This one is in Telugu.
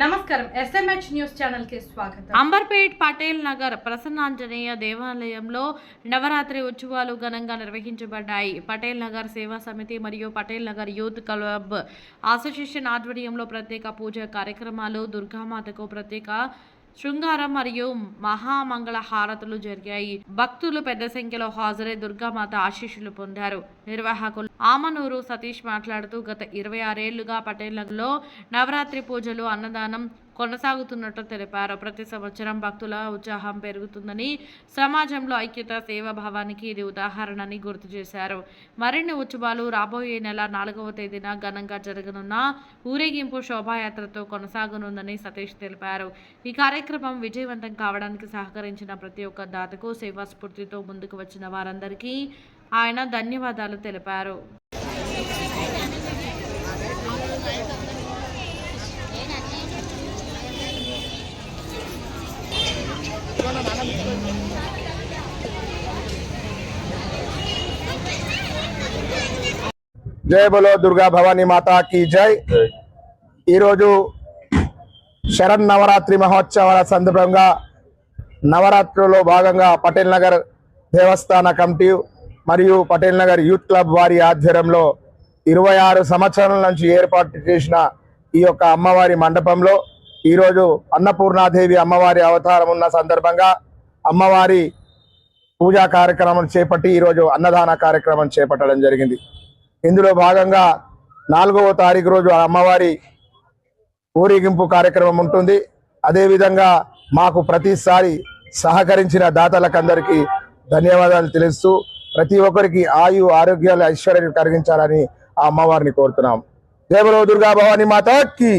నమస్కారం. ఎస్ఎంహెచ్ న్యూస్ ఛానల్కి స్వాగతం. అంబర్పేట్ పటేల్ నగర్ ప్రసన్నాంజనేయ దేవాలయంలో నవరాత్రి ఉత్సవాలు ఘనంగా నిర్వహించబడ్డాయి. పటేల్ నగర్ సేవా సమితి మరియు Patel Nagar youth club association ఆధ్వర్యంలో ప్రత్యేక పూజ కార్యక్రమాలు దుర్గామాతకు ప్రత్యేక శృంగారం మరియు మహామంగళ హారతులు జరిగాయి. భక్తులు పెద్ద సంఖ్యలో హాజరై దుర్గామాత ఆశీస్సులు పొందారు. నిర్వాహకులు ఆమనూరు సతీష్ మాట్లాడుతూ గత ఇరవై ఆరేళ్ళుగా పటేళ్ళలో నవరాత్రి పూజలు అన్నదానం కొనసాగుతున్నట్టు తెలిపారు. ప్రతి సంవత్సరం భక్తుల ఉత్సాహం పెరుగుతుందని సమాజంలో ఐక్యత సేవాభావానికి ఇది ఉదాహరణని గుర్తు చేశారు. మరిన్ని ఉత్సవాలు రాబోయే నెల నాలుగవ తేదీన ఘనంగా జరగనున్న ఊరేగింపు శోభాయాత్రతో కొనసాగనుందని సతీష్ తెలిపారు. ఈ కార్యక్రమం విజయవంతం కావడానికి సహకరించిన ప్రతి ఒక్క దాతకు సేవా స్ఫూర్తితో ముందుకు వచ్చిన వారందరికీ ఆయన ధన్యవాదాలు తెలిపారు. జై బలో దుర్గా భవానీ మాతా కీ జై. ఈరోజు శరణ్ నవరాత్రి మహోత్సవాల సందర్భంగా నవరాత్రిలో భాగంగా పటేల్ నగర్ దేవస్థాన కమిటీ మరియు పటేల్ నగర్ యూత్ క్లబ్ వారి ఆధ్వర్యంలో ఇరవై ఆరు సంవత్సరాల నుంచి ఏర్పాటు చేసిన ఈ యొక్క అమ్మవారి మండపంలో ఈరోజు అన్నపూర్ణాదేవి అమ్మవారి అవతారం ఉన్న సందర్భంగా అమ్మవారి పూజా కార్యక్రమం చేపట్టి ఈరోజు అన్నదాన కార్యక్రమం చేపట్టడం జరిగింది. ఇందులో భాగంగా నాలుగవ తారీఖు రోజు ఆ అమ్మవారి ఊరేగింపు కార్యక్రమం ఉంటుంది. అదేవిధంగా మాకు ప్రతిసారి సహకరించిన దాతలకందరికీ ధన్యవాదాలు తెలుస్తూ ప్రతి ఒక్కరికి ఆయు ఆరోగ్యాలు ఐశ్వర్యాలు కలిగించాలని ఆ అమ్మవారిని కోరుతున్నాం. జయ దుర్గా భవానీ మాతకి.